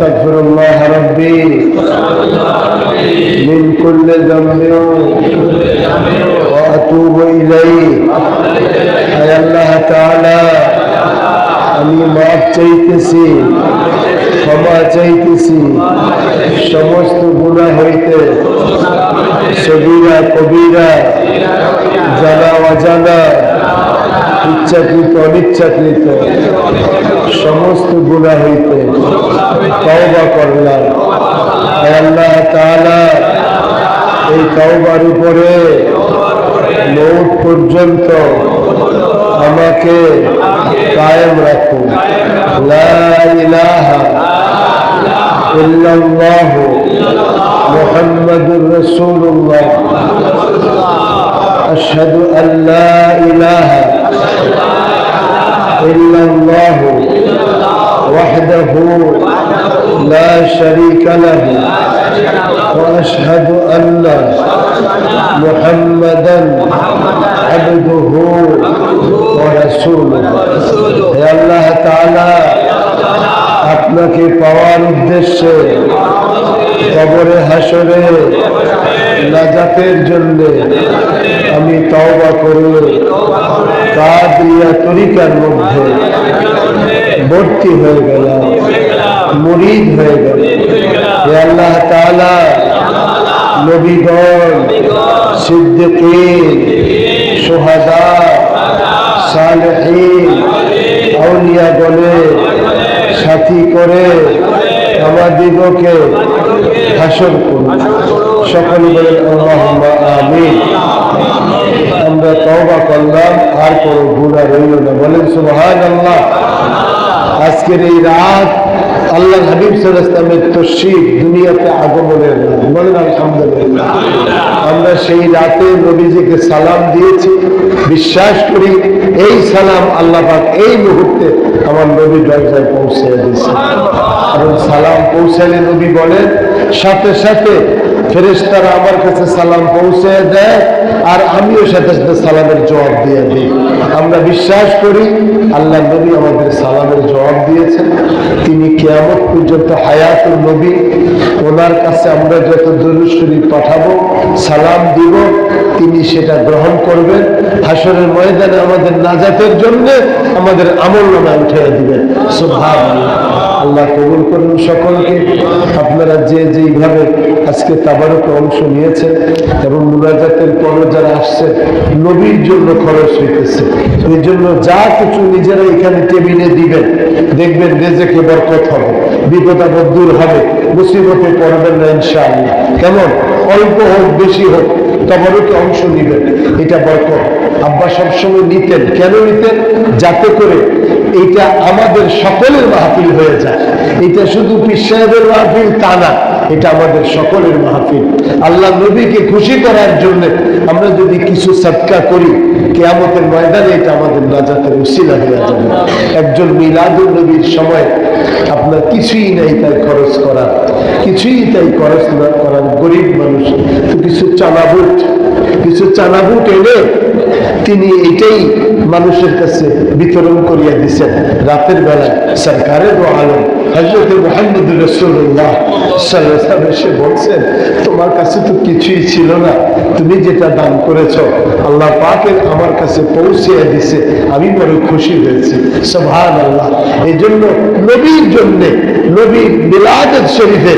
واستغفر الله ربي من كل ذنب واتوب اليه اي الله تعالى আমি মাপ চাইতেছি ক্ষমা চাইতেছি সমস্ত গুণা হইতে সবিরা কবিরা জানা অজানা ইচ্ছাকৃত, অনিচ্ছাকৃত, সমস্ত গুণা হইতে তওবা করলাম। আল্লাহ তাআলা, এই তওবার উপরে মৌত পর্যন্ত আমাকে কায়েম রাখুন লা ইলাহা ইল্লাল্লাহ মুহাম্মাদুর রাসূলুল্লাহ। وأشهد أن لا إله إلا الله وحده لا شريك له وأشهد أن محمدا عبده ورسوله. يا الله تعالى আপনাকে পাওয়ার الدش قبر حشره নাজাতের জন্য আমি তওবা করে কাদিয়া তরিকার মধ্যে ভর্তি হয়ে গেলাম, মুরিদ হয়ে গেল হে আল্লাহ তাআলা, নবীগণ, সিদ্দিকিন, সুহাদা, সালেহিন আউলিয়া গণে সাথী করে আমাদিগকে হাসর করুন। সকল বলেন, আল্লাহুম্মা আমিন। আমরা তওবা করলাম, আর কোনো গুনাহ রইল না। বলেন, সুবহানাল্লাহ। আজকের এই রাত আল্লাহ হাবিব ওয়াসাল্লামের তশরিফ দুনিয়াতে আগমনের বলেন, আলহামদুলিল্লাহ। আমরা সেই রাতে নবীজিকে সালাম দিয়েছি। বিশ্বাস করি, এই সালাম আল্লাহ পাক এই মুহূর্তে আমার নবী দরজায় পৌঁছে দিয়েছে। এবং সালাম পৌঁছালে নবী বলেন সাথে সাথে ফেরেস্তারা আমার কাছে সালাম পৌঁছে দেয় আর আমিও সাথে সাথে সালামের জবাব দিয়ে দিই। আমরা বিশ্বাস করি আল্লাহ নবী আমাদের সালামের জবাব দিয়েছেন। তিনি কেয়ামত পর্যন্ত হায়াতুল নবী ওনার কাছে আমরা যত দরুদ শরীফ পাঠাবো, সালাম দিব, তিনি সেটা গ্রহণ করবেন হাসরের ময়দানে আমাদের নাজাতের জন্য আমাদের আমল নামা উঠে দিবেন আল্লাহ কবুল করুন সকলকে। আপনারা যে যেইভাবে আজকে তাবারকে অংশ নিয়েছেন এবং মুনাজাতের পরে যারা আসছে, নবীর জন্য খরচ হইতেছে। এই জন্য যা কিছু নিজেরা এখানে টেবিলে দিবেন, দেখবেন রেজেকে বরকত হবে। বিপদ আপদ দূর হবে, মুসিবতে পড়বেন না ইনশাআল্লাহ। কেমন? অল্প হোক, বেশি হোক, তাবারকে অংশ নিবেন। এটা বরকত। আব্বা সবসময় নিতেন। কেন নিতেন? যাতে করে এটা আমাদের সকলের মাহফিল হয়ে যায়। এটা শুধু পীর সাহেবের মাহফিল তা না, এটা আমাদের সকলের মাহফিল। আল্লাহ নবীকে খুশি করার জন্য আমরা যদি কিছু সৎকা করি, কেয়ামতের ময়দানে এটা আমাদের নাজাতের উসিলা হয়ে যাবে। একজন মিলাদুল নবীর সময় আপনার কিছুই নাই তাই খরচ করা, কিছুই তাই খরচ না করার গরিব মানুষ। কিছু চানাবুট কিছু চানাবুট এনে তিনি এটাই মানুষের কাছে বিতরণ করিয়া দিচ্ছেন রাতের বেলায় সরকারের আলম হজরত মোহাম্মদ রসুল্লাহ সাল্লাম এসে বলছেন, তোমার কাছে তো কিছুই ছিল না। তুমি যেটা দান করেছ, আল্লাহ পাকের আমার কাছে পৌঁছিয়ে দিছে। আমি বড় খুশি হয়েছি। সোভান আল্লাহ এই জন্য নবীর জন্যে, নবীর মিলাদ শরীফে